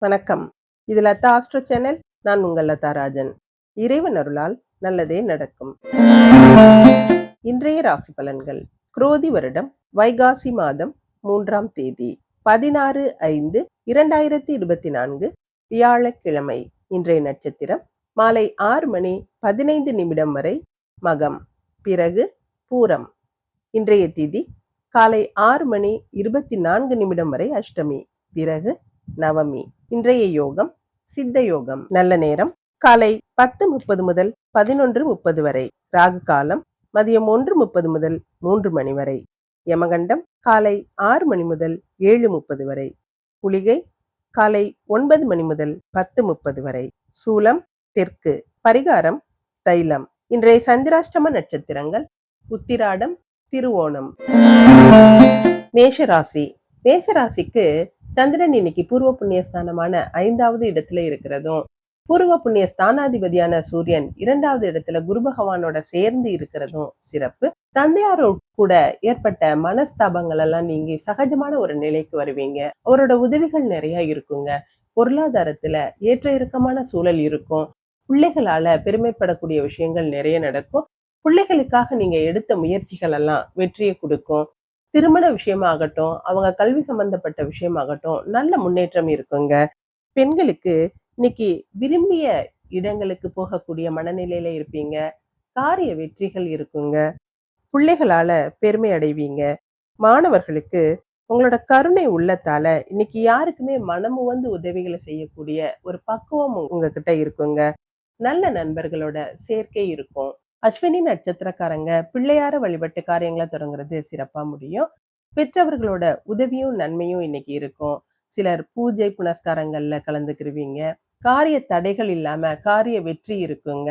வணக்கம். இது Latha astro channel. நான் உங்கள் லதா ராஜன். இறைவன் அருளால் நல்லதே நடக்கும். இன்றைய ராசி பலன்கள். குரோதி வருடம் வைகாசி மாதம் மூன்றாம் தேதி பதினாறு ஐந்து இரண்டாயிரத்தி இருபத்தி நான்கு வியாழக்கிழமை. இன்றைய நட்சத்திரம் மாலை ஆறு மணி பதினைந்து நிமிடம் வரை மகம். பிறகு பூரம். இன்றைய திதி காலை ஆறு மணி இருபத்தி நான்கு நிமிடம் வரை அஷ்டமி. பிறகு நவமி. இன்றைய யோகம் சித்த யோகம். நல்ல நேரம் காலை பத்து முப்பது முதல் பதினொன்று முப்பது வரை. ராகு காலம் மதியம் ஒன்று முப்பது முதல் மூன்று மணி வரை. யமகண்டம் காலை ஆறு மணி முதல் ஏழு முப்பது வரை. குளிகை காலை ஒன்பது மணி முதல் பத்து முப்பது வரை. சூலம் தெற்கு. பரிகாரம் தைலம். இன்றைய சந்திராஷ்டம நட்சத்திரங்கள் உத்திராடம் திருவோணம். மேஷராசி. மேஷராசிக்கு சந்திரன் இன்னைக்கு பூர்வ புண்ணிய ஸ்தானமான ஐந்தாவது இடத்துல இருக்கிறதும் பூர்வ புண்ணிய ஸ்தானாதிபதியான சூரியன் இரண்டாவது இடத்துல குரு பகவானோட சேர்ந்து இருக்கிறதும் சிறப்பு. தந்தையாரோ கூட ஏற்பட்ட மனஸ்தாபங்கள் எல்லாம் நீங்கி சகஜமான ஒரு நிலைக்கு வருவீங்க. அவரோட உதவிகள் நிறைய இருக்குங்க. பொருளாதாரத்துல ஏற்ற இறக்கமான சூழல் இருக்கும். பிள்ளைகளால பெருமைப்படக்கூடிய விஷயங்கள் நிறைய நடக்கும். பிள்ளைகளுக்காக நீங்க எடுத்த முயற்சிகள் எல்லாம் வெற்றியை கொடுக்கும். திருமண விஷயமாகட்டும் அவங்க கல்வி சம்பந்தப்பட்ட விஷயமாகட்டும் நல்ல முன்னேற்றம் இருக்குங்க. பெண்களுக்கு இன்னைக்கு விரும்பிய இடங்களுக்கு போகக்கூடிய மனநிலையில இருப்பீங்க. காரிய வெற்றிகள் இருக்குங்க. பிள்ளைகளால பெருமை அடைவீங்க. மாணவர்களுக்கு உங்களோட கருணை உள்ளத்தால இன்னைக்கு யாருக்குமே மனமு வந்து உதவிகளை செய்யக்கூடிய ஒரு பக்குவம் உங்ககிட்ட இருக்குங்க. நல்ல நண்பர்களோட சேர்க்கை இருக்கும். அஸ்வினி நட்சத்திரக்காரங்க பிள்ளையார வழிபட்டு காரியங்களை தொடங்குறது சிறப்பா முடியும். பெற்றவர்களோட உதவியும் நன்மையும் இன்னைக்கு இருக்கும். சிலர் பூஜை புனஸ்காரங்கள்ல கலந்துக்கிருவீங்க. காரிய தடைகள் இல்லாம காரிய வெற்றி இருக்குங்க.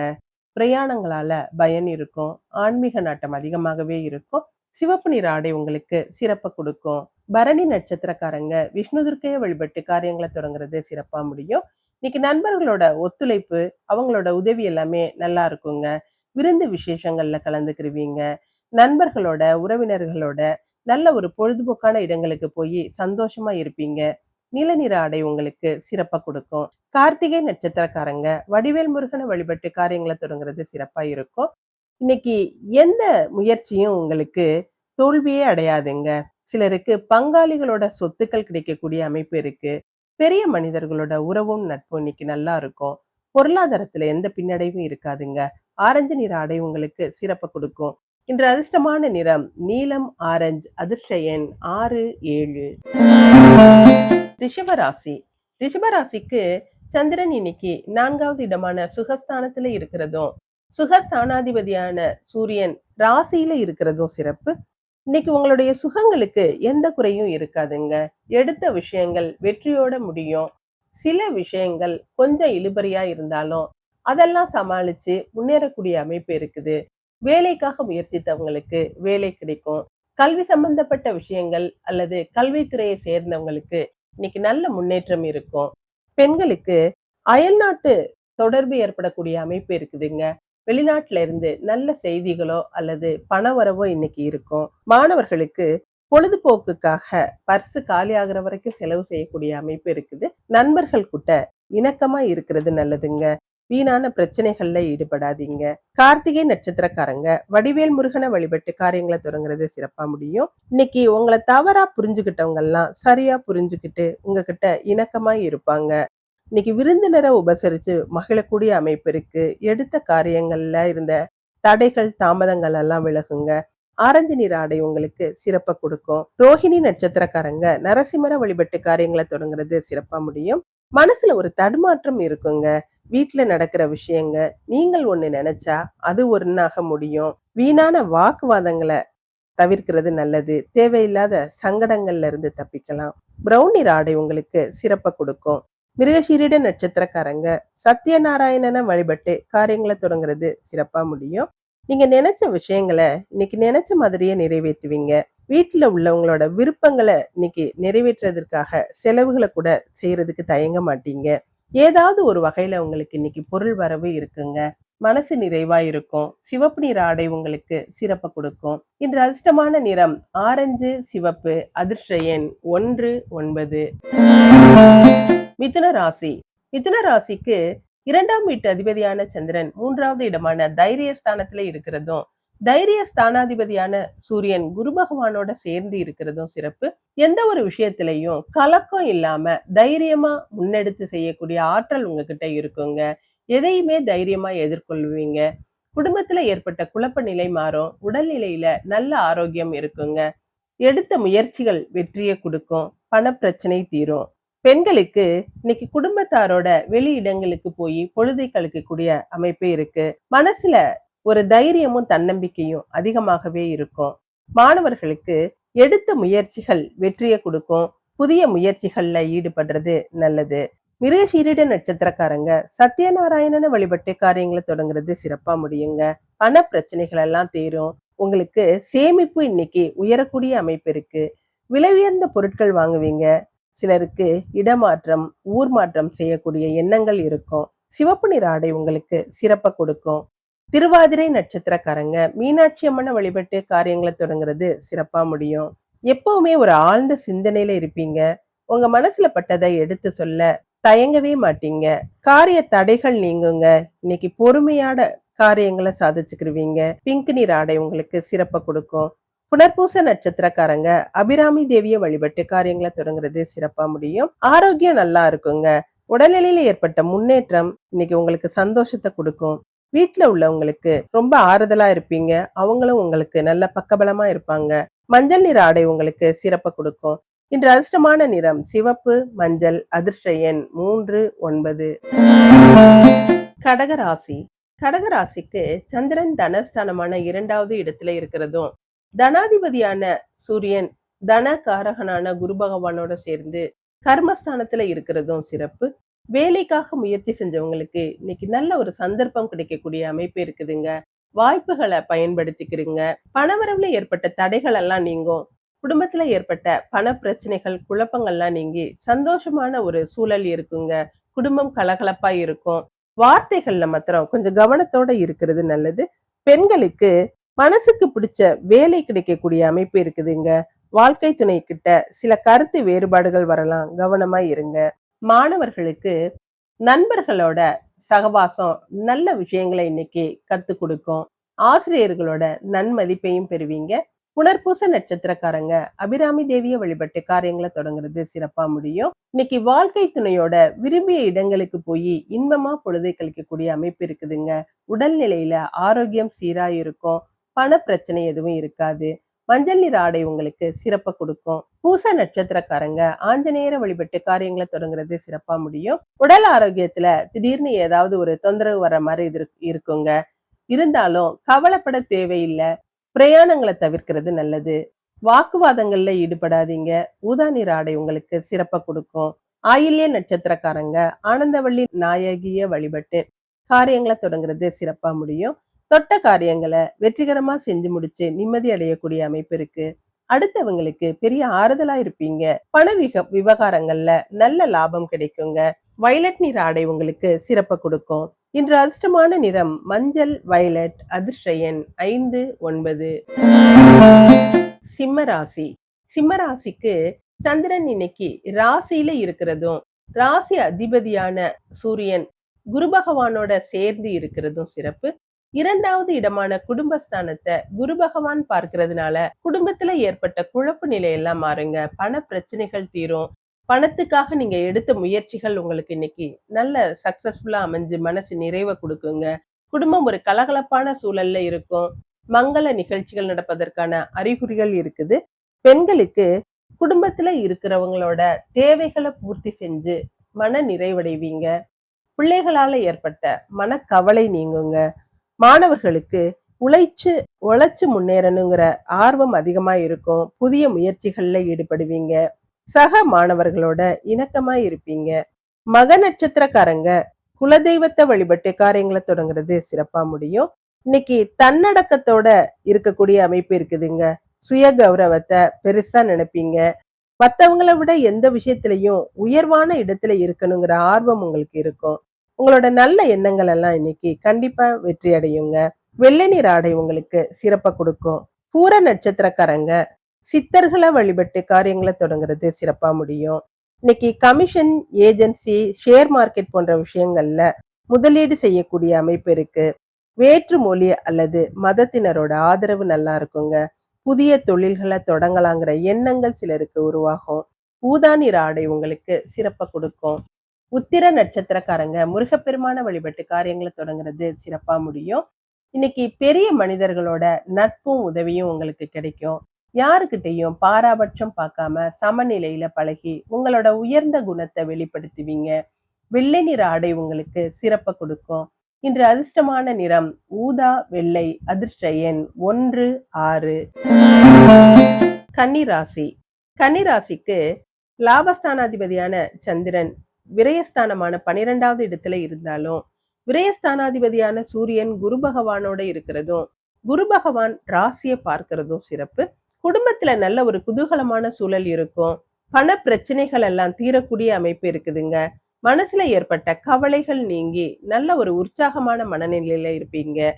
பிரயாணங்களால பயன் இருக்கும். ஆன்மீக நாட்டம் அதிகமாகவே இருக்கும். சிவப்பு நிற ஆடை உங்களுக்கு சிறப்பை கொடுக்கும். பரணி நட்சத்திரக்காரங்க விஷ்ணு துர்க்கையை வழிபட்டு காரியங்களை தொடங்குறது சிறப்பா முடியும். இன்னைக்கு நண்பர்களோட ஒத்துழைப்பு அவங்களோட உதவி எல்லாமே நல்லா இருக்குங்க. விருந்து விசேஷங்கள்ல கலந்துக்கிருவீங்க. நண்பர்களோட உறவினர்களோட நல்ல ஒரு பொழுதுபோக்கான இடங்களுக்கு போய் சந்தோஷமா இருப்பீங்க. நிலநிற ஆடை உங்களுக்கு சிறப்பா கொடுக்கும். கார்த்திகை நட்சத்திரக்காரங்க வடிவேல் முருகனை வழிபட்டு காரியங்களை தொடங்குறது சிறப்பா இருக்கும். இன்னைக்கு எந்த முயற்சியும் உங்களுக்கு தோல்வியே அடையாதுங்க. சிலருக்கு பங்காளிகளோட சொத்துக்கள் கிடைக்கக்கூடிய அமைப்பு இருக்கு. பெரிய மனிதர்களோட உறவும் நட்பும் இன்னைக்கு நல்லா இருக்கும். பொருளாதாரத்துல எந்த பின்னடைவும் இருக்காதுங்க. ஆரஞ்சு நிற ஆடை உங்களுக்கு சிறப்பு கொடுக்கும். இன்று அதிர்ஷ்டமான நிறம் நீலம் ஆரஞ்சு அதிர்ஷ்ட எண் ஆறு ஏழு. ரிஷபராசி. ரிஷபராசிக்கு சந்திரன் இன்னைக்கு நான்காவது இடமான சுகஸ்தானத்துல இருக்கிறதும் சுகஸ்தானாதிபதியான சூரியன் ராசியில இருக்கிறதும் சிறப்பு. இன்னைக்கு உங்களுடைய சுகங்களுக்கு எந்த குறையும் இருக்காதுங்க. எடுத்த விஷயங்கள் வெற்றியோட முடியும். சில விஷயங்கள் கொஞ்சம் இழுபறியா இருந்தாலும் அதெல்லாம் சமாளித்து முன்னேறக்கூடிய அமைப்பு இருக்குது. வேலைக்காக முயற்சித்தவங்களுக்கு வேலை கிடைக்கும். கல்வி சம்பந்தப்பட்ட விஷயங்கள் அல்லது கல்வித்துறையை சேர்ந்தவங்களுக்கு இன்னைக்கு நல்ல முன்னேற்றம் இருக்கும். பெண்களுக்கு அயல்நாட்டு தொடர்பு ஏற்படக்கூடிய அமைப்பு இருக்குதுங்க. வெளிநாட்டுல இருந்து நல்ல செய்திகளோ அல்லது பண வரவோ இன்னைக்கு இருக்கும். மாணவர்களுக்கு பொழுதுபோக்குக்காக பர்சு காலி வரைக்கும் செலவு செய்யக்கூடிய அமைப்பு இருக்குது. நண்பர்கள் கிட்ட இணக்கமா இருக்கிறது நல்லதுங்க. வீணான பிரச்சனைகள்ல ஈடுபடாதீங்க. கார்த்திகை நட்சத்திரக்காரங்க வடிவேல் முருகனை வழிபட்டு காரியங்களை தொடங்குறது சிறப்பா முடியும். இன்னைக்கு உங்களை தவறா புரிஞ்சுக்கிட்டவங்க எல்லாம் சரியா புரிஞ்சுக்கிட்டு உங்ககிட்ட இணக்கமா இருப்பாங்க. இன்னைக்கு விருந்தினரை உபசரிச்சு மகிழக்கூடிய அமைப்பு இருக்கு. எடுத்த காரியங்கள்ல இருந்த தடைகள் தாமதங்கள் எல்லாம் விலகுங்க. ஆரஞ்சு நிற ஆடை உங்களுக்கு சிறப்பை கொடுக்கும். ரோஹிணி நட்சத்திரக்காரங்க நரசிம்மர வழிபட்டு காரியங்களை தொடங்குறது சிறப்பா முடியும். மனசுல ஒரு தடுமாற்றம் இருக்குங்க. வீட்டுல நடக்கிற விஷயங்க நீங்கள் ஒண்ணு நினைச்சா அது ஒன்னாக முடியும். வீணான வாக்குவாதங்களை தவிர்க்கிறது நல்லது. தேவையில்லாத சங்கடங்கள்ல இருந்து தப்பிக்கலாம். பிரௌனி ஆடை உங்களுக்கு சிறப்பை கொடுக்கும். மிருகசீரிட நட்சத்திரக்காரங்க சத்யநாராயணனை வழிபட்டு காரியங்களை தொடங்குறது சிறப்பா முடியும். நீங்க நினைச்ச விஷயங்களை இன்னைக்கு நினைச்ச மாதிரியே நிறைவேற்றுவீங்க. வீட்டில் உள்ளவங்களோட விருப்பங்களை இன்னைக்கு நிறைவேற்றுறதுக்காக செலவுகளை கூட செய்யறதுக்கு தயங்க மாட்டீங்க. ஏதாவது ஒரு வகையில உங்களுக்கு இன்னைக்கு பொருள் வரவு இருக்குங்க. மனசு நிறைவா இருக்கும். சிவப்பு நிற ஆடை உங்களுக்கு சிறப்பை கொடுக்கும். இன்று அதிர்ஷ்டமான நிறம் ஆரஞ்சு சிவப்பு அதிர்ஷ்ட எண் ஒன்று ஒன்பது. மிதுன ராசி. மிதுன ராசிக்கு இரண்டாம் வீட்டு அதிபதியான சந்திரன் மூன்றாவது இடமான தைரிய ஸ்தானத்துல இருக்கிறதும் தைரிய ஸ்தானாதிபதியான சூரியன் குரு பகவானோட சேர்ந்து இருக்கிறதும் சிறப்பு. எந்த ஒரு விஷயத்திலையும் கலக்கம் இல்லாம தைரியமா முன்னெடுத்து செய்யக்கூடிய ஆற்றல் உங்ககிட்ட இருக்குங்க. எதையுமே தைரியமா எதிர்கொள்வீங்க. குடும்பத்துல ஏற்பட்ட குழப்ப நிலை மாறும். உடல்நிலையில நல்ல ஆரோக்கியம் இருக்குங்க. எடுத்த முயற்சிகள் வெற்றியை கொடுக்கும். பணப்பிரச்சனை தீரும். பெண்களுக்கு இன்னைக்கு குடும்பத்தாரோட வெளி இடங்களுக்கு போய் பொழுதை கழிக்கக்கூடிய அமைப்பு இருக்கு. மனசுல ஒரு தைரியமும் தன்னம்பிக்கையும் அதிகமாகவே இருக்கும். மாணவர்களுக்கு எடுத்த முயற்சிகள் வெற்றியை கொடுக்கும். புதிய முயற்சிகள்ல ஈடுபடுறது நல்லது. மிருகசீரிட நட்சத்திரக்காரங்க சத்யநாராயணனை வழிபட்டு காரியங்களை தொடங்குறது சிறப்பா முடியுங்க. பண பிரச்சனைகள் எல்லாம் தீரும். உங்களுக்கு சேமிப்பு இன்னைக்கு உயரக்கூடிய அமைப்பு இருக்கு. விலை உயர்ந்த பொருட்கள் வாங்குவீங்க. சிலருக்கு இடமாற்றம் ஊர் மாற்றம் செய்யக்கூடிய எண்ணங்கள் இருக்கும். சிவப்பு நிற ஆடை உங்களுக்கு சிறப்பை கொடுக்கும். திருவாதிரை நட்சத்திரக்காரங்க மீனாட்சி அம்மனை வழிபட்டு காரியங்களை தொடங்குறது சிறப்பா முடியும். எப்பவுமே ஒரு ஆழ்ந்த சிந்தனையில இருப்பீங்க. உங்க மனசுல பட்டதை எடுத்து சொல்ல தயங்கவே மாட்டீங்க. காரிய தடைகள் நீங்குங்க. இன்னைக்கு பொறுமையான காரியங்களை சாதிச்சுக்கிருவீங்க. பிங்க் நீர் ஆடை உங்களுக்கு சிறப்பை கொடுக்கும். புனர்பூச நட்சத்திரக்காரங்க அபிராமி தேவியை வழிபட்டு காரியங்களை தொடங்குறது சிறப்பா முடியும். ஆரோக்கியம் நல்லா இருக்குங்க. உடல்நிலையில ஏற்பட்ட முன்னேற்றம் இன்னைக்கு உங்களுக்கு சந்தோஷத்தை கொடுக்கும். வீட்டுல உள்ளவங்களுக்கு ரொம்ப ஆறுதலா இருப்பீங்க. அவங்களும் உங்களுக்கு நல்ல பக்கபலமா இருப்பாங்க. மஞ்சள் நிற ஆடை உங்களுக்கு சிறப்பை கொடுக்கும். இன்று அதிர்ஷ்டமான நிறம் சிவப்பு மஞ்சள் அதிர்ஷ்ட எண் மூன்று ஒன்பது. கடகராசி கடகராசிக்கு சந்திரன் தனஸ்தானமான இரண்டாவது இடத்துல இருக்கிறதும் தனாதிபதியான சூரியன் தன காரகனான குரு பகவானோட சேர்ந்து கர்மஸ்தானத்துல இருக்கிறதும் சிறப்பு. வேலைக்காக முயற்சி செஞ்சவங்களுக்கு இன்னைக்கு நல்ல ஒரு சந்தர்ப்பம் கிடைக்கக்கூடிய அமைப்பு இருக்குதுங்க. வாய்ப்புகளை பயன்படுத்திக்கிறீங்க. பணவரவுல ஏற்பட்ட தடைகள் எல்லாம் நீங்கும். குடும்பத்துல ஏற்பட்ட பண பிரச்சனைகள் குழப்பங்கள்லாம் நீங்கி சந்தோஷமான ஒரு சூழல் இருக்குங்க. குடும்பம் கலகலப்பா இருக்கும். வார்த்தைகள்ல மாத்திரம் கொஞ்சம் கவனத்தோட இருக்கிறது நல்லது. பெண்களுக்கு மனசுக்கு பிடிச்ச வேலை கிடைக்கக்கூடிய அமைப்பு இருக்குதுங்க. வாழ்க்கை துணை கிட்ட சில கருத்து வேறுபாடுகள் வரலாம். கவனமா இருங்க. மாணவர்களுக்கு நண்பர்களோட சகவாசம் நல்ல விஷயங்களை இன்னைக்கு கத்து கொடுக்கும். ஆசிரியர்களோட நன்மதிப்பையும் பெறுவீங்க. புனர்பூச நட்சத்திரக்காரங்க அபிராமி தேவியை வழிபட்டு காரியங்களை தொடங்குறது சிறப்பா முடியும். இன்னைக்கு வாழ்க்கை துணையோட விரும்பிய இடங்களுக்கு போய் இன்பமா பொழுதை கழிக்கக்கூடிய அமைப்பு இருக்குதுங்க. உடல்நிலையில ஆரோக்கியம் சீரா இருக்கும். பண பிரச்சனை எதுவும் இருக்காது. மஞ்சள் நிற ஆடை உங்களுக்கு சிறப்பை கொடுக்கும். பூச நட்சத்திரக்காரங்க ஆஞ்சநேயரை வழிபட்டு காரியங்களை தொடங்குறது சிறப்பா முடியும். உடல் ஆரோக்கியத்துல திடீர்னு ஏதாவது ஒரு தொந்தரவு வர மாதிரி இது இருக்குங்க. இருந்தாலும் கவலைப்பட தேவையில்லை. பிரயாணங்களை தவிர்க்கிறது நல்லது. வாக்குவாதங்கள்ல ஈடுபடாதீங்க. ஊதா நிற ஆடை உங்களுக்கு சிறப்பை கொடுக்கும். ஆயில்ய நட்சத்திரக்காரங்க ஆனந்தவள்ளி நாயகிய வழிபட்டு காரியங்களை தொடங்குறது சிறப்பா முடியும். தொட்ட காரியங்களை வெற்றிகரமா செஞ்சு முடிச்சு நிம்மதி அடையக்கூடிய அமைப்பு இருக்கு. அடுத்தவங்களுக்கு பெரிய ஆறுதலா இருப்பீங்க. பண விக விவகாரங்கள்ல நல்ல லாபம் கிடைக்குங்க. வயலட் நிற ஆடை உங்களுக்கு சிறப்பை கொடுக்கும். இன்று அதிர்ஷ்டமான நிறம் மஞ்சள் வயலட் அதிர்ஷ்டயன் ஐந்து ஒன்பது. சிம்மராசி சிம்மராசிக்கு சந்திரன் இன்னைக்கு ராசியில இருக்கிறதும் ராசி அதிபதியான சூரியன் குரு பகவானோட சேர்ந்து இருக்கிறதும் சிறப்பு. இரண்டாவது இடமான குடும்பஸ்தானத்தை குரு பகவான் பார்க்கறதுனால குடும்பத்துல ஏற்பட்ட குழப்பு நிலையெல்லாம் மாறுங்க. பண பிரச்சனைகள் தீரும். பணத்துக்காக நீங்க எடுத்த முயற்சிகள் உங்களுக்கு இன்னைக்கு நல்ல சக்சஸ்ஃபுல்லா அமைஞ்சு மனசு நிறைவை கொடுக்குங்க. குடும்பம் ஒரு கலகலப்பான சூழல்ல இருக்கும். மங்கள நிகழ்ச்சிகள் நடப்பதற்கான அறிகுறிகள் இருக்குது. பெண்களுக்கு குடும்பத்துல இருக்கிறவங்களோட தேவைகளை பூர்த்தி செஞ்சு மன நிறைவடைவீங்க. பிள்ளைகளால ஏற்பட்ட மனக்கவலை நீங்குங்க. மாணவர்களுக்கு உழைச்சு உழைச்சு முன்னேறணுங்கிற ஆர்வம் அதிகமா இருக்கும் புதிய முயற்சிகள்ல ஈடுபடுவீங்க. சக மாணவர்களோட இணக்கமா இருப்பீங்க. மக நட்சத்திரக்காரங்க குலதெய்வத்தை வழிபட்டு காரியங்களை தொடங்குறது சிறப்பா முடியும். இன்னைக்கு தன்னடக்கத்தோட இருக்கக்கூடிய அமைப்பு இருக்குதுங்க. சுய கௌரவத்தை பெருசா நினைப்பீங்க. மற்றவங்களை விட எந்த விஷயத்திலையும் உயர்வான இடத்துல இருக்கணுங்கிற ஆர்வம் உங்களுக்கு இருக்கும். உங்களோட நல்ல எண்ணங்கள் எல்லாம் இன்னைக்கு கண்டிப்பா வெற்றி அடையுங்க. வெள்ளை நீர் ஆடை உங்களுக்கு சிறப்பை கொடுக்கும். பூர நட்சத்திரக்காரங்க சித்தர்களை வழிபட்டு காரியங்களை தொடங்குறது சிறப்பா முடியும். இன்னைக்கு கமிஷன் ஏஜென்சி ஷேர் மார்க்கெட் போன்ற விஷயங்கள்ல முதலீடு செய்யக்கூடிய அமைப்பு இருக்கு. வேற்று மொழி அல்லது மதத்தினரோட ஆதரவு நல்லா இருக்குங்க. புதிய தொழில்களை தொடங்கலாங்கிற எண்ணங்கள் சிலருக்கு உருவாகும். ஊதா நிற ஆடை உங்களுக்கு சிறப்பை கொடுக்கும். உத்திர நட்சத்திரக்காரங்க முருகப்பெருமான வழிபட்டு காரியங்களை தொடங்குறது சிறப்பா முடியும். இன்னைக்கு பெரிய மனிதர்களோட நட்பும் உதவியும் உங்களுக்கு கிடைக்கும். யாருக்கிட்டையும் பாராபட்சம் பார்க்காம சமநிலையில பழகி உங்களோட உயர்ந்த குணத்தை வெளிப்படுத்துவீங்க. வெள்ளை நிற ஆடை உங்களுக்கு சிறப்பை கொடுக்கும். இன்று அதிர்ஷ்டமான நிறம் ஊதா வெள்ளை அதிர்ஷ்ட எண் ஒன்று ஆறு. கன்னிராசி. கன்னிராசிக்கு லாபஸ்தானாதிபதியான சந்திரன் விரயஸ்தானமான பனிரெண்டாவது இடத்துல இருந்தாலும் விரயஸ்தானாதிபதியான சூரியன் குரு பகவானோட இருக்கிறதும் குரு பகவான் ராசியை பார்க்கிறதும் சிறப்பு. குடும்பத்துல நல்ல ஒரு குதூகலமான சூழல் இருக்கும். பண பிரச்சனைகள் எல்லாம் தீரக்கூடிய அமைப்பு இருக்குதுங்க. மனசுல ஏற்பட்ட கவலைகள் நீங்கி நல்ல ஒரு உற்சாகமான மனநிலையில இருப்பீங்க.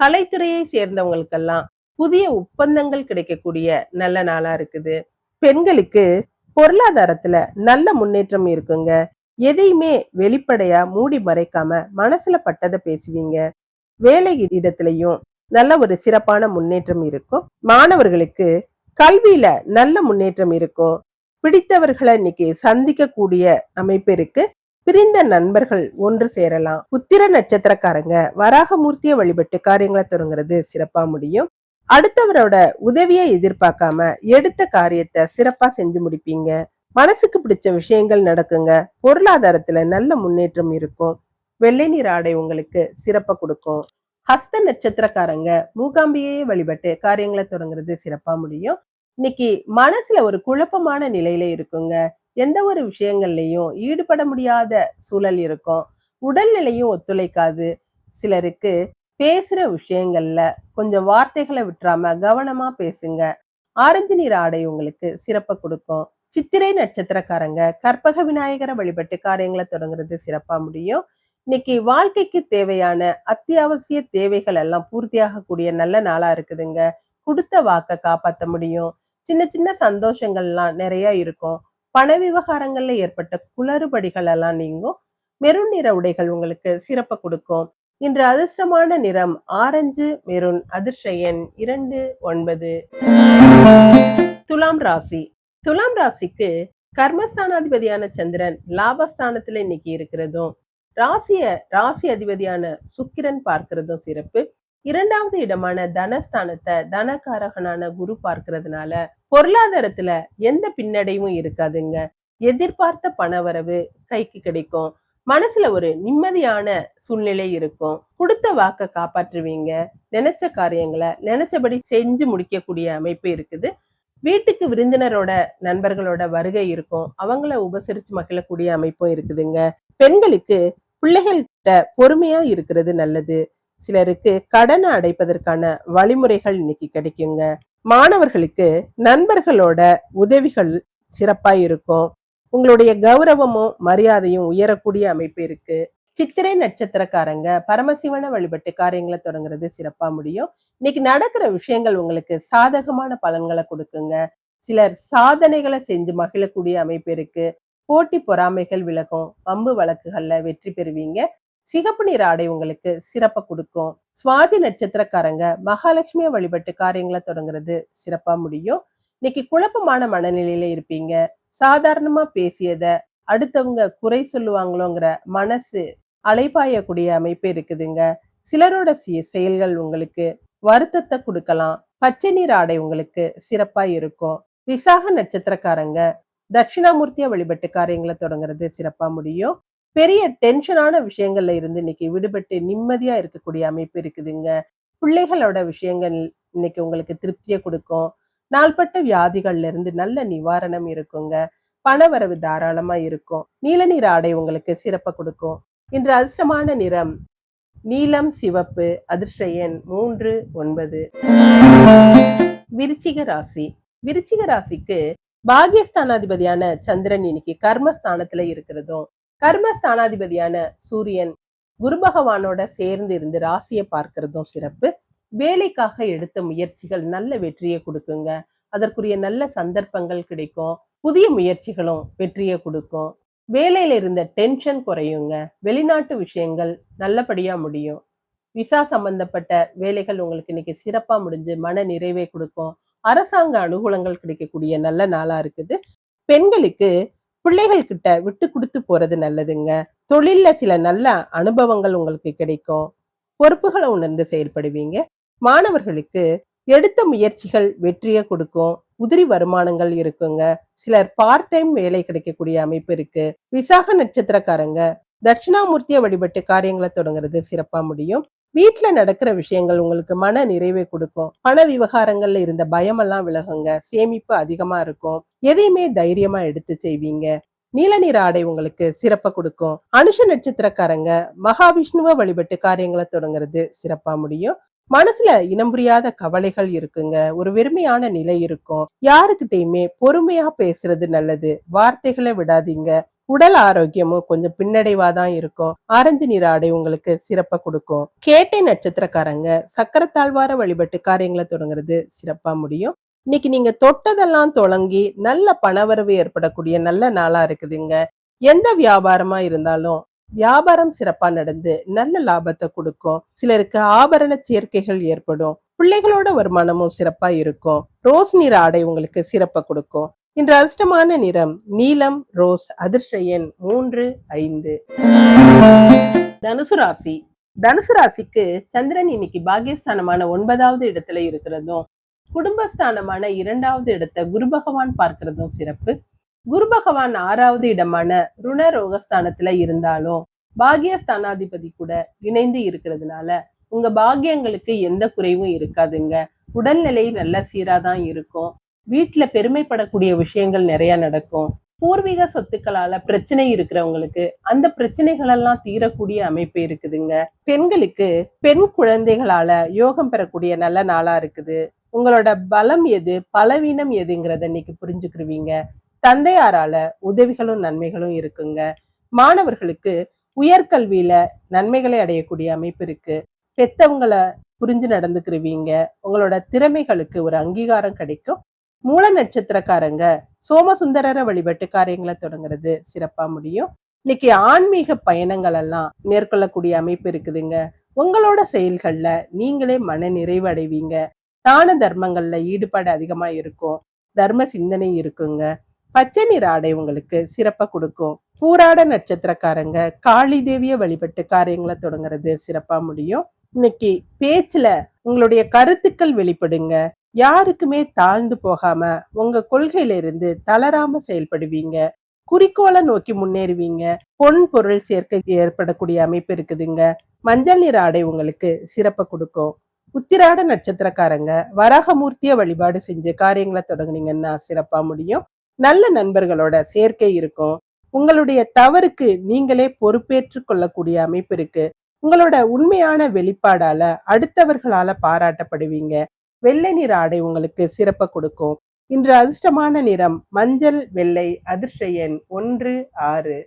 கலைத்துறையை சேர்ந்தவங்களுக்கெல்லாம் புதிய ஒப்பந்தங்கள் கிடைக்கக்கூடிய நல்ல நாளா இருக்குது. பெண்களுக்கு பொருளாதாரத்துல நல்ல முன்னேற்றம் இருக்குங்க. எதையுமே வெளிப்படையா மூடி மறைக்காம மனசுல பட்டதை பேசுவீங்க. வேலை இடத்துலையும் நல்ல ஒரு சிறப்பான முன்னேற்றம் இருக்கும். மாணவர்களுக்கு கல்வியில நல்ல முன்னேற்றம் இருக்கும். பிடித்தவர்களை இன்னைக்கு சந்திக்கக்கூடிய அமைப்பு இருக்கு. பிரிந்த நண்பர்கள் ஒன்று சேரலாம். உத்திர நட்சத்திரக்காரங்க வராகமூர்த்தியை வழிபட்டு காரியங்களை தொடங்குறது சிறப்பா முடியும். அடுத்தவரோட உதவியை எதிர்பார்க்காம எடுத்த காரியத்தை சிறப்பா செஞ்சு முடிப்பீங்க. மனசுக்கு பிடிச்ச விஷயங்கள் நடக்குங்க. பொருளாதாரத்துல நல்ல முன்னேற்றம் இருக்கும். வெள்ளை நீர் ஆடை உங்களுக்கு சிறப்பை கொடுக்கும். ஹஸ்த நட்சத்திரக்காரங்க மூகாம்பியையே வழிபட்டு காரியங்களை தொடங்குறது சிறப்பா முடியும். இன்னைக்கு மனசுல ஒரு குழப்பமான நிலையில இருக்குங்க. எந்த ஒரு விஷயங்கள்லையும் ஈடுபட முடியாத சூழல் இருக்கும். உடல்நிலையும் ஒத்துழைக்காது. சிலருக்கு பேசுற விஷயங்கள்ல கொஞ்சம் வார்த்தைகளை விட்டுறாம கவனமா பேசுங்க. ஆரஞ்சு நீர் ஆடை உங்களுக்கு சிறப்பை கொடுக்கும். சித்திரை நட்சத்திரக்காரங்க கற்பக விநாயகரை வழிபட்டு காரியங்களை தொடங்குறது சிறப்பா முடியும். இன்னைக்கு வாழ்க்கைக்கு தேவையான அத்தியாவசிய தேவைகள் எல்லாம் பூர்த்தியாகக்கூடிய நல்ல நாளா இருக்குதுங்க. கொடுத்த வாக்க காப்பாற்ற முடியும். சின்ன சின்ன சந்தோஷங்கள்லாம் நிறைய இருக்கும். பண விவகாரங்கள்ல ஏற்பட்ட குளறுபடிகள் எல்லாம் நீங்கும். மெருன் நிற உடைகள் உங்களுக்கு சிறப்பை கொடுக்கும். இன்று அதிர்ஷ்டமான நிறம் ஆரஞ்சு மெருன் அதிர்ஷயன் இரண்டு ஒன்பது. துலாம் ராசி. துலாம் ராசிக்கு கர்மஸ்தானாதிபதியான சந்திரன் லாபஸ்தானத்துல இன்னைக்கு இருக்கிறதும் ராசிய ராசி அதிபதியான சுக்கிரன் பார்க்கிறதும் சிறப்பு. இரண்டாவது இடமான தனஸ்தானத்தை தனகாரகனான குரு பார்க்கறதுனால பொருளாதாரத்துல எந்த பின்னடைவும் இருக்காதுங்க. எதிர்பார்த்த பணவரவு கைக்கு கிடைக்கும். மனசுல ஒரு நிம்மதியான சூழ்நிலை இருக்கும். கொடுத்த வாக்க காப்பாற்றுவீங்க. நினைச்ச காரியங்களை நினைச்சபடி செஞ்சு முடிக்கக்கூடிய அமைப்பு இருக்குது. வீட்டுக்கு விருந்தினரோட நண்பர்களோட வருகை இருக்கும். அவங்கள உபசரிச்சு மகிழக்கூடிய அமைப்பும் இருக்குதுங்க. பெண்களுக்கு பிள்ளைகள்கிட்ட பொறுமையா இருக்கிறது நல்லது. சிலருக்கு கடனை அடைப்பதற்கான வழிமுறைகள் இன்னைக்கு கிடைக்குங்க. மாணவர்களுக்கு நண்பர்களோட உதவிகள் சிறப்பா இருக்கும். உங்களுடைய கௌரவமும் மரியாதையும் உயரக்கூடிய அமைப்பு இருக்கு. சித்திரை நட்சத்திரக்காரங்க பரமசிவனை வழிபட்டு காரியங்களை தொடங்குறது சிறப்பா முடியும். இன்னைக்கு நடக்கிற விஷயங்கள் உங்களுக்கு சாதகமான பலன்களை கொடுக்குங்க. சிலர் சாதனைகளை செஞ்சு மகிழக்கூடிய அமைப்பு இருக்கு. போட்டி பொறாமைகள் விலகும். பம்பு வழக்குகள்ல வெற்றி பெறுவீங்க. சிகப்பு நீர் ஆடை உங்களுக்கு சிறப்பை கொடுக்கும். சுவாதி நட்சத்திரக்காரங்க மகாலட்சுமியை வழிபட்டு காரியங்களை தொடங்குறது சிறப்பா முடியும். இன்னைக்கு குழப்பமான மனநிலையில இருப்பீங்க. சாதாரணமா பேசியத அடுத்தவங்க குறை சொல்லுவாங்களோங்கிற மனசு அலைபாயக்கூடிய அமைப்பு இருக்குதுங்க. சிலரோட செயல்கள் உங்களுக்கு வருத்தத்தை கொடுக்கலாம். பச்சை நீர் ஆடை உங்களுக்கு சிறப்பா இருக்கும். விசாக நட்சத்திரக்காரங்க தட்சிணாமூர்த்தியா வழிபட்டு காரியங்களை தொடங்குறது சிறப்பா முடியும். பெரிய டென்ஷனான விஷயங்கள்ல இருந்து இன்னைக்கு விடுபட்டு நிம்மதியா இருக்கக்கூடிய அமைப்பு இருக்குதுங்க. பிள்ளைகளோட விஷயங்கள் இன்னைக்கு உங்களுக்கு திருப்தியை கொடுக்கும். நாள்பட்ட வியாதிகள்ல இருந்து நல்ல நிவாரணம் இருக்குங்க. பணவரவு தாராளமா இருக்கும். நீல நீர் ஆடை உங்களுக்கு சிறப்பை கொடுக்கும். இன்று அதிர்ஷ்டமான நிறம். நீலம் சிவப்பு அதிர்ஷ்ட எண் மூன்று ஒன்பது. விருச்சிக ராசி. விருச்சிக ராசிக்கு பாகியஸ்தானாதிபதியான சந்திரன் இன்னைக்கு கர்மஸ்தானத்துல இருக்கிறதும் கர்மஸ்தானாதிபதியான சூரியன் குரு பகவானோட சேர்ந்து இருந்து ராசியை பார்க்கிறதும் சிறப்பு. வேலைக்காக எடுத்த முயற்சிகள் நல்ல வெற்றியை கொடுக்குங்க. அதற்குரிய நல்ல சந்தர்ப்பங்கள் கிடைக்கும். புதிய முயற்சிகளும் வெற்றியை கொடுக்கும். வேலையில இருந்த டென்ஷன் குறையுங்க. வெளிநாட்டு விஷயங்கள் நல்லபடியா முடியும். விசா சம்பந்தப்பட்ட வேலைகள் உங்களுக்கு இன்னைக்கு சிறப்பா முடிஞ்சு மன நிறைவை கொடுக்கும். அரசாங்க அனுகூலங்கள் கிடைக்கக்கூடிய நல்ல நாளா இருக்குது. பெண்களுக்கு பிள்ளைகள் கிட்ட விட்டு கொடுத்து போறது நல்லதுங்க. தொழில்ல சில நல்ல அனுபவங்கள் உங்களுக்கு கிடைக்கும். பொறுப்புகளை உணர்ந்து செயல்படுவீங்க. மாணவர்களுக்கு எடுத்த முயற்சிகள் வெற்றியை கொடுக்கும். உதிரி வருமானங்கள் இருக்குங்க. சிலர் பார்ட் டைம் வேலை கிடைக்கக்கூடிய அமைப்பு இருக்கு. விசாக நட்சத்திரக்காரங்க தட்சிணாமூர்த்தியை வழிபட்டு காரியங்களை தொடங்குறது சிறப்பா முடியும். வீட்ல நடக்கிற விஷயங்கள் உங்களுக்கு மன நிறைவை கொடுக்கும். பண விவகாரங்கள்ல இருந்த பயமெல்லாம் விலகுங்க. சேமிப்பு அதிகமா இருக்கும். எதையுமே தைரியமா எடுத்து செய்வீங்க. நீல நிற ஆடை உங்களுக்கு சிறப்பை கொடுக்கும். அனுஷ நட்சத்திரக்காரங்க மகாவிஷ்ணுவை வழிபட்டு காரியங்களை தொடங்குறது சிறப்பா முடியும். மனசுல இனம் புரியாத கவலைகள் இருக்குங்க. ஒரு வெறுமையான நிலை இருக்கும். யாருக்கிட்டையுமே பொறுமையா பேசுறது நல்லது. வார்த்தைகளை விடாதீங்க. உடல் ஆரோக்கியமும் கொஞ்சம் பின்னடைவாதான் இருக்கும். ஆரஞ்சு நிற ஆடை உங்களுக்கு சிறப்பா கொடுக்கும். கேட்டை நட்சத்திரக்காரங்க சக்கரத்தாழ்வார வழிபட்டு காரியங்களை தொடங்குறது சிறப்பா முடியும். இன்னைக்கு நீங்க தொட்டதெல்லாம் தொடங்கி நல்ல பணவரவு ஏற்படக்கூடிய நல்ல நாளா இருக்குதுங்க. எந்த வியாபாரமா இருந்தாலும் வியாபாரம் சிறப்பா நடந்து நல்ல லாபத்தை கொடுக்கும். சிலருக்கு ஆபரண சேர்க்கைகள் ஏற்படும். பிள்ளைகளோட வருமானமும் சிறப்பா இருக்கும். ரோஸ் நிற ஆடை உங்களுக்கு சிறப்பை கொடுக்கும். இன்று அதிர்ஷ்டமான நிறம் நீலம் ரோஸ் அதிர்ஷ்ட எண் மூன்று ஐந்து. தனுசு ராசி. தனுசு ராசிக்கு சந்திரன் இன்னைக்கு பாகியஸ்தானமான ஒன்பதாவது இடத்துல இருக்கிறதும் குடும்பஸ்தானமான இரண்டாவது இடத்தை குரு பகவான் பார்க்கிறதும் சிறப்பு. குரு பகவான் ஆறாவது இடமான ருண ரோகஸ்தானத்துல இருந்தாலும் பாகியஸ்தானாதிபதி கூட இணைந்து இருக்கிறதுனால உங்க பாக்கியங்களுக்கு எந்த குறைவும் இருக்காதுங்க. உடல்நிலை நல்ல சீராதான் இருக்கும். வீட்டுல பெருமைப்படக்கூடிய விஷயங்கள் நிறைய நடக்கும். பூர்வீக சொத்துக்களால பிரச்சனை இருக்கிறவங்களுக்கு அந்த பிரச்சனைகள் எல்லாம் தீரக்கூடிய அமைப்பு இருக்குதுங்க. பெண்களுக்கு பெண் குழந்தைகளால யோகம் பெறக்கூடிய நல்ல நாளா இருக்குது. உங்களோட பலம் எது? பலவீனம் எதுங்கிறத இன்னைக்கு புரிஞ்சுக்கிருவீங்க. தந்தையாரால உதவிகளும் நன்மைகளும் இருக்குங்க. மாணவர்களுக்கு உயர்கல்வியில நன்மைகளை அடையக்கூடிய அமைப்பு இருக்கு. பெத்தவங்களை புரிஞ்சு நடந்துக்கிருவீங்க. உங்களோட திறமைகளுக்கு ஒரு அங்கீகாரம் கிடைக்கும். மூல நட்சத்திரக்காரங்க சோமசுந்தரரை வழிபட்டு காரியங்களை தொடங்குறது சிறப்பா முடியும். இன்னைக்கு ஆன்மீக பயணங்கள் எல்லாம் மேற்கொள்ளக்கூடிய அமைப்பு இருக்குதுங்க. உங்களோட செயல்கள்ல நீங்களே மன நிறைவு அடைவீங்க. தான தர்மங்கள்ல ஈடுபாடு அதிகமா இருக்கும். தர்ம சிந்தனை இருக்குங்க. பச்சை நிற ஆடை உங்களுக்கு சிறப்பை கொடுக்கும். பூராட நட்சத்திரக்காரங்க காளி தேவிய வழிபட்டு காரியங்களை தொடங்குறது சிறப்பா முடியும். இன்னைக்கு பேச்சுல உங்களுடைய கருத்துக்கள் வெளிப்படுங்க. யாருக்குமே தாழ்ந்து போகாம உங்க கொள்கையில இருந்து தளராம செயல்படுவீங்க. குறிக்கோளை நோக்கி முன்னேறுவீங்க. பொன் பொருள் சேர்க்கை ஏற்படக்கூடிய அமைப்பு இருக்குதுங்க. மஞ்சள் நிற ஆடை உங்களுக்கு சிறப்பை கொடுக்கும். உத்திராட நட்சத்திரக்காரங்க வராகமூர்த்திய வழிபாடு செஞ்சு காரியங்களை தொடங்குனீங்கன்னா சிறப்பா முடியும். நல்ல நண்பர்களோட சேர்க்கை இருக்கும். உங்களுடைய தவறுக்கு நீங்களே பொறுப்பேற்று கொள்ளக்கூடிய அமைப்பு இருக்கு. உங்களோட உண்மையான வெளிப்பாடால அடுத்தவர்களால பாராட்டப்படுவீங்க. வெள்ளை நிற ஆடை உங்களுக்கு சிறப்பை கொடுக்கும். இன்று அதிர்ஷ்டமான நிறம் மஞ்சள் வெள்ளை அதிர்ஷ்ட எண் ஒன்று ஆறு.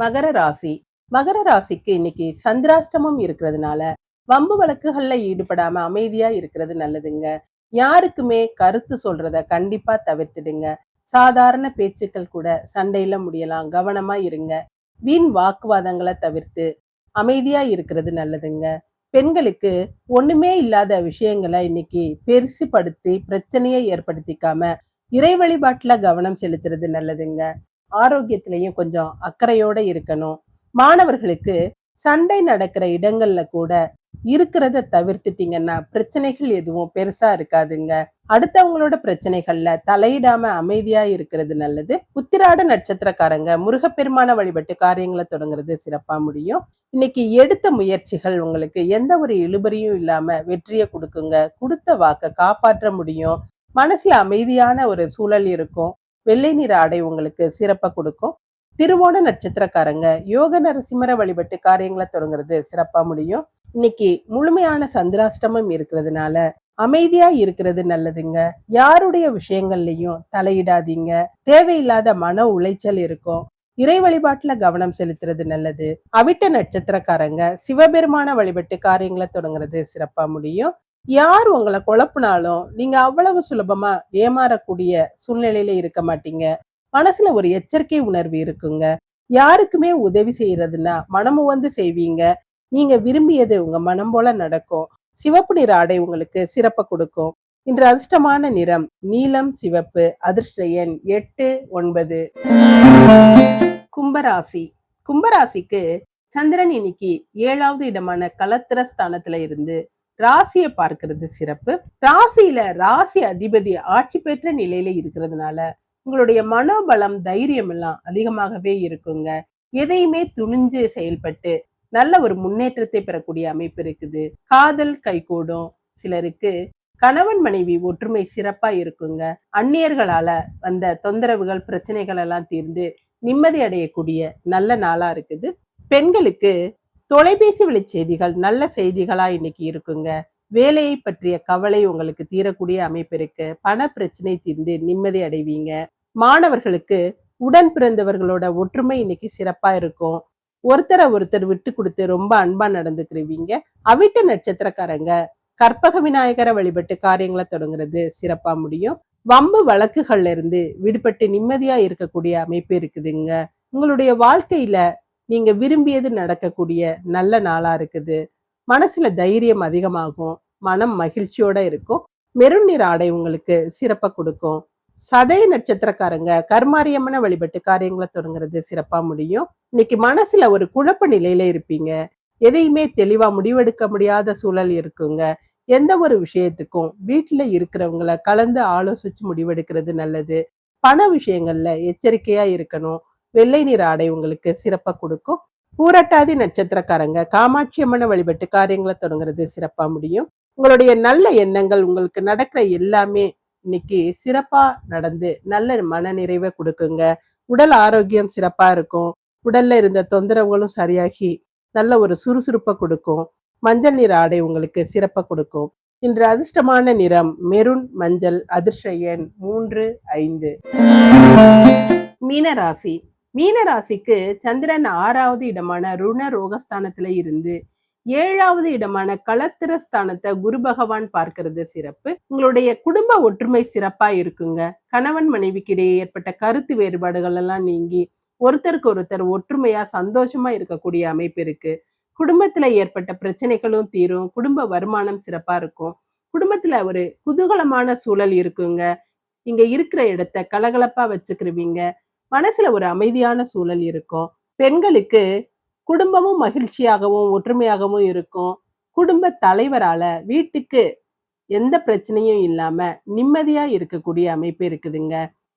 மகர ராசி. மகர ராசிக்கு இன்னைக்கு சந்திராஷ்டமம் இருக்கிறதுனால வம்பு வழக்குகள்ல ஈடுபடாம அமைதியா இருக்கிறது நல்லதுங்க. யாருக்குமே கருத்து சொல்றத கண்டிப்பா தவிர்த்துடுங்க. சாதாரண பேச்சுக்கள் கூட சண்டையில முடியலாம். கவனமா இருங்க. வீண் வாக்குவாதங்களை தவிர்த்து அமைதியா இருக்கிறது நல்லதுங்க. பெண்களுக்கு ஒண்ணுமே இல்லாத விஷயங்களை இன்னைக்கு பெருசுபடுத்தி பிரச்சனையை ஏற்படுத்திக்காம இறை வழிபாட்டுல கவனம் செலுத்துறது நல்லதுங்க. ஆரோக்கியத்திலையும் கொஞ்சம் அக்கறையோட இருக்கணும். மாணவர்களுக்கு சண்டை நடக்கிற இடங்கள்ல கூட இருக்கிறத தவிர்த்துட்டீங்கன்னா பிரச்சனைகள் எதுவும் பெருசா இருக்காதுங்க. அடுத்தவங்களோட பிரச்சனைகள்ல தலையிடாம அமைதியா இருக்கிறது நல்லது. உத்திராட நட்சத்திரக்காரங்க முருகப்பெருமான வழிபட்டு காரியங்களை தொடங்குறது சிறப்பா முடியும். இன்னைக்கு எடுத்த முயற்சிகள் உங்களுக்கு எந்த ஒரு இழுபறியும் இல்லாம வெற்றியை கொடுக்குங்க. கொடுத்த வாக்க காப்பாற்ற முடியும். மனசுல அமைதியான ஒரு சூழல் இருக்கும். வெள்ளை நிற ஆடை உங்களுக்கு சிறப்பை கொடுக்கும். திருவோண நட்சத்திரக்காரங்க யோக நரசிம்மர வழிபட்டு காரியங்களை தொடங்குறது சிறப்பா முடியும். இன்னைக்கு முழுமையான சந்திராஷ்டமம் இருக்கிறதுனால அமைதியா இருக்கிறது நல்லதுங்க. யாருடைய விஷயங்கள்லயும் தலையிடாதீங்க. தேவையில்லாத மன உளைச்சல் இருக்கும். இறை வழிபாட்டுல கவனம் செலுத்துறது நல்லது. அவிட்ட நட்சத்திரக்காரங்க சிவபெருமான வழிபட்டு காரியங்களை தொடங்குறது சிறப்பா முடியும். யார் உங்களை குழப்பினாலும் நீங்க அவ்வளவு சுலபமா ஏமாறக்கூடிய சூழ்நிலையில இருக்க மாட்டீங்க. மனசுல ஒரு எச்சரிக்கை உணர்வு இருக்குங்க. யாருக்குமே உதவி செய்யறதுன்னா மனமும் வந்து செய்வீங்க. நீங்க விரும்பியது உங்க மனம் போல நடக்கும். சிவப்பு நிற ஆடை உங்களுக்கு சிறப்ப கொடுக்கும். இன்று அதிர்ஷ்டமான நிறம் நீலம் சிவப்பு அதிர்ஷ்ட எண் எட்டு ஒன்பது. கும்பராசி. கும்பராசிக்கு சந்திரன் இன்னைக்கு ஏழாவது இடமான கலத்திர ஸ்தானத்துல இருந்து ராசியை பார்க்கிறது சிறப்பு. ராசியில ராசி அதிபதி ஆட்சி பெற்ற நிலையில இருக்கிறதுனால உங்களுடைய மனோபலம் தைரியம் எல்லாம் அதிகமாகவே இருக்குங்க. எதையுமே துணிஞ்சு செயல்பட்டு நல்ல ஒரு முன்னேற்றத்தை பெறக்கூடிய அமைப்பு இருக்குது. காதல் கைகூடும் சிலருக்கு. கணவன் மனைவி ஒற்றுமை சிறப்பா இருக்குங்க. அந்நியர்களால வந்த தொந்தரவுகள் பிரச்சனைகள் எல்லாம் தீர்ந்து நிம்மதி அடையக்கூடிய நல்ல நாளா இருக்குது. பெண்களுக்கு தொலைபேசி வழி செய்திகள் நல்ல செய்திகளா இன்னைக்கு இருக்குங்க. வேலையை பற்றிய கவலை உங்களுக்கு தீரக்கூடிய அமைப்பு இருக்கு. பண பிரச்சனை தீர்ந்து நிம்மதி அடைவீங்க. மாணவர்களுக்கு உடன் பிறந்தவர்களோட ஒற்றுமை இன்னைக்கு சிறப்பா இருக்கும். ஒருத்தரை ஒருத்தர் விட்டு கொடுத்து ரொம்ப அன்பா நடந்துக்கிறவீங்க. அவிட்ட நட்சத்திரக்காரங்க கற்பக விநாயகரை வழிபட்டு காரியங்களை தொடங்குறது சிறப்பா முடியும். வம்பு வழக்குகள்ல இருந்து விடுபட்டு நிம்மதியா இருக்கக்கூடிய அமைப்பு இருக்குதுங்க. உங்களுடைய வாழ்க்கையில நீங்க விரும்பியது நடக்கக்கூடிய நல்ல நாளா இருக்குது. மனசுல தைரியம் அதிகமாகும். மனம் மகிழ்ச்சியோட இருக்கும். மெருநீர் ஆடை உங்களுக்கு சிறப்பாக கொடுக்கும். சதய நட்சத்திரக்காரங்க கர்மாரியம்மனை வழிபட்டு காரியங்களை தொடங்குறது சிறப்பா முடியும். இன்னைக்கு மனசுல ஒரு குழப்ப நிலையில இருப்பீங்க. எதையுமே தெளிவா முடிவெடுக்க முடியாத சூழல் இருக்குங்க. எந்த ஒரு விஷயத்துக்கும் வீட்டுல இருக்கிறவங்கள கலந்து ஆலோசிச்சு முடிவெடுக்கிறது நல்லது. பண விஷயங்கள்ல எச்சரிக்கையா இருக்கணும். வெள்ளை நிற ஆடை உங்களுக்கு சிறப்பா கொடுக்கும். பூரட்டாதி நட்சத்திரக்காரங்க காமாட்சி அம்மனை வழிபட்டு காரியங்களை தொடங்குறது சிறப்பா முடியும். உங்களுடைய நல்ல எண்ணங்கள் உங்களுக்கு நடக்கிற எல்லாமே இன்னைக்கு சிறப்பா நடந்து நல்ல மன நிறைவை கொடுக்குங்க. உடல் ஆரோக்கியம் சிறப்பா இருக்கும். உடல்ல இருந்த தொந்தரவுகளும் சரியாகி நல்ல ஒரு சுறுசுறுப்பை கொடுக்கும். மஞ்சள் நிற ஆடை உங்களுக்கு சிறப்பை கொடுக்கும். இன்று அதிர்ஷ்டமான நிறம் மெருன் மஞ்சள் அதிர்ஷ்ட எண் மூன்று ஐந்து. மீனராசி மீனராசிக்கு சந்திரன் ஆறாவது இடமான ருண ரோகஸ்தானத்துல இருந்து ஏழாவது இடமான களத்திரஸ்தானத்தை குரு பகவான் பார்க்கிறது சிறப்பு. உங்களுடைய குடும்ப ஒற்றுமை சிறப்பா இருக்குங்க. கணவன் மனைவிக்கு இடையே ஏற்பட்ட கருத்து வேறுபாடுகள் எல்லாம் நீங்கி ஒருத்தருக்கு ஒருத்தர் ஒற்றுமையா சந்தோஷமா இருக்கக்கூடிய அமைப்பு இருக்கு. குடும்பத்துல ஏற்பட்ட பிரச்சனைகளும் தீரும். குடும்ப வருமானம் சிறப்பா இருக்கும். குடும்பத்துல ஒரு குதூகலமான சூழல் இருக்குங்க. இங்க இருக்கிற இடத்த கலகலப்பா வச்சுக்கிருவீங்க. மனசுல ஒரு அமைதியான சூழல் இருக்கும். பெண்களுக்கு குடும்பமும் மகிழ்ச்சியாகவும் ஒற்றுமையாகவும் இருக்கும். குடும்ப தலைவரால வீட்டுக்கு எந்த பிரச்சனையும் இல்லாம நிம்மதியா இருக்கக்கூடிய அமைப்பு இருக்குதுங்க.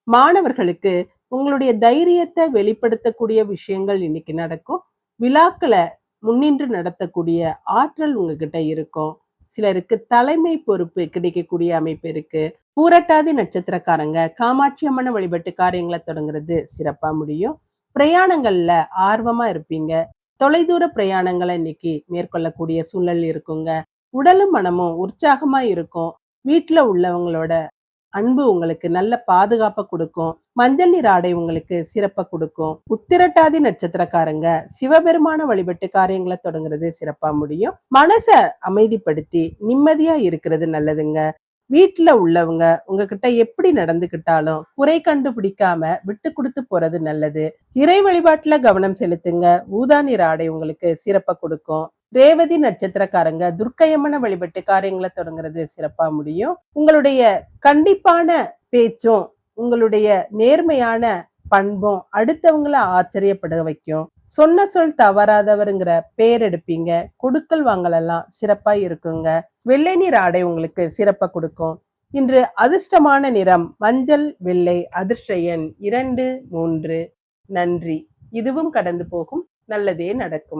மாணவர்களுக்கு உங்களுடைய தைரியத்தை வெளிப்படுத்தக்கூடிய விஷயங்கள் இன்னைக்கு நடக்கும். விழாக்களை முன்னின்று நடத்தக்கூடிய ஆற்றல் உங்ககிட்ட இருக்கும். சிலருக்கு தலைமை பொறுப்பு கிடைக்கக்கூடிய அமைப்பு இருக்கு. பூரட்டாதி நட்சத்திரக்காரங்க காமாட்சி அம்மனை வழிபட்டு காரியங்களை தொடங்குறது சிறப்பா முடியும். பிரயாணங்கள்ல ஆர்வமா இருப்பீங்க. தொலைதூர பிரயாணங்களை இன்னைக்கு மேற்கொள்ளக்கூடிய சூழல் இருக்குங்க. உடலும் மனமும் உற்சாகமா இருக்கும். வீட்டுல உள்ளவங்களோட அன்பு உங்களுக்கு நல்ல பாதுகாப்பை கொடுக்கும். மஞ்சள் நீர் ஆடை உங்களுக்கு சிறப்பை கொடுக்கும். உத்திரட்டாதி நட்சத்திரக்காரங்க சிவபெருமான வழிபட்டு காரியங்களை தொடங்குறது சிறப்பா முடியும். மனசை அமைதிப்படுத்தி நிம்மதியா இருக்கிறது நல்லதுங்க. வீட்டுல உள்ளவங்க உங்ககிட்ட எப்படி நடந்துகிட்டாலும் குறை கண்டுபிடிக்காம விட்டு கொடுத்து போறது நல்லது. இறை வழிபாட்டுல கவனம் செலுத்துங்க. ஊதா நிற ஆடை உங்களுக்கு சிறப்பாக கொடுக்கும். ரேவதி நட்சத்திரக்காரங்க துர்க்கையம்மனை வழிபட்டு காரியங்களை தொடங்குறது சிறப்பா முடியும். உங்களுடைய கண்டிப்பான பேச்சும் உங்களுடைய நேர்மையான பண்பும் அடுத்தவங்களை ஆச்சரியப்பட வைக்கும். சொன்ன சொல் தவறாதவருங்கிற பேர் எடுப்பீங்க. கொடுக்கல் வாங்கலெல்லாம் சிறப்பா இருக்குங்க. வெள்ளை நிற ஆடை உங்களுக்கு சிறப்பா கொடுக்கும். இன்று அதிர்ஷ்டமான நிறம் மஞ்சள் வெள்ளை அதிர்ஷ்ட எண் இரண்டு மூன்று. நன்றி. இதுவும் கடந்து போகும். நல்லதே நடக்கும்.